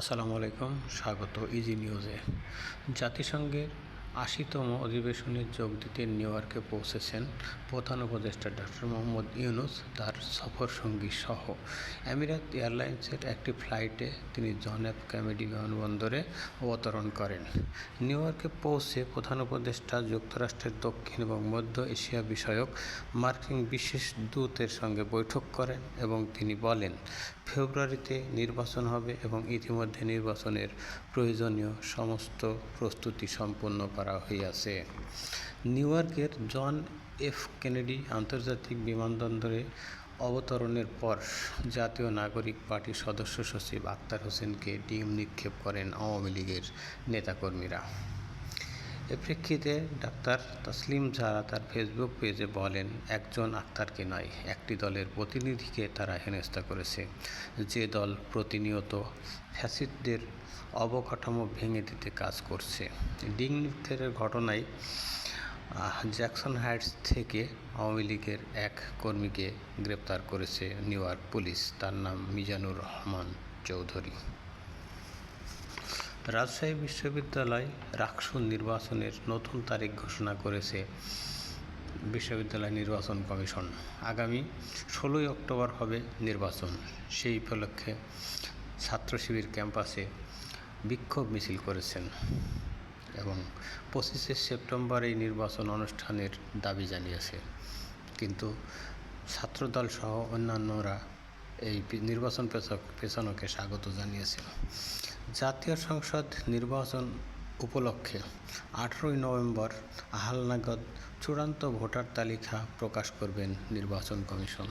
আসসালামু আলাইকুম, স্বাগত ইজি নিউজে জাতিসংঘের আশিতম অধিবেশনে যোগ দিতে নিউ ইয়র্কে পৌঁছেছেন প্রধান উপদেষ্টা ডক্টর মোহাম্মদ ইউনুস, তার সফর সঙ্গী সহ। আমিরাত এয়ারলাইন্সের একটি ফ্লাইটে তিনি জন এফ কেনেডি বিমানবন্দরে অবতরণ করেন। নিউ ইয়র্কে পৌঁছে প্রধান উপদেষ্টা, যুক্তরাষ্ট্রের দক্ষিণ এবং মধ্য এশিয়া বিষয়ক মার্কিন বিশেষ দূতের সঙ্গে বৈঠক করেন এবং তিনি বলেন ফেব্রুয়ারিতে নির্বাচন হবে এবং ইতিমধ্যে নির্বাচনের প্রয়োজনীয় সমস্ত প্রস্তুতি সম্পন্ন করা হইয়াছে। নিউ ইয়র্কের জন এফ কেনেডি আন্তর্জাতিক বিমানবন্দরে অবতরণের পর জাতীয় নাগরিক পার্টির সদস্য সচিব আক্তার হোসেনকে ডিম নিক্ষেপ করেন আওয়ামী লীগের নেতাকর্মীরা। এ প্রেক্ষিতে ডাক্তার তসলিম জারা তার ফেসবুক পেজে বলেন, একজন আক্তারকে নয়, একটি দলের প্রতিনিধিকে তারা হেনস্থা করেছে। যে দল প্রতিনিয়ত ফ্যাসিস্টদের অবকাঠামো ভেঙে দিতে কাজ করছে। ডিং ঘটনায় জ্যাকসন হাইটস থেকে আওয়ামী লীগের এক কর্মীকে গ্রেপ্তার করেছে নিউ ইয়র্ক পুলিশ। তার নাম মিজানুর রহমান চৌধুরী। রাজশাহী বিশ্ববিদ্যালয় রাকসু নির্বাচনের নতুন তারিখ ঘোষণা করেছে বিশ্ববিদ্যালয় নির্বাচন কমিশন। আগামী ষোলোই অক্টোবর হবে নির্বাচন। সেই উপলক্ষে ছাত্র শিবির ক্যাম্পাসে বিক্ষোভ মিছিল করেছেন এবং পঁচিশে সেপ্টেম্বর এই নির্বাচন অনুষ্ঠানের দাবি জানিয়েছে। কিন্তু ছাত্রদল সহ অন্যান্যরা এই নির্বাচন পেছক- পেছানোকে স্বাগত জানিয়েছিল। জাতীয় সংসদ নির্বাচন উপলক্ষে আঠেরোই নভেম্বর আহালনাগদ চূড়ান্ত ভোটার তালিকা প্রকাশ করবেন নির্বাচন কমিশন।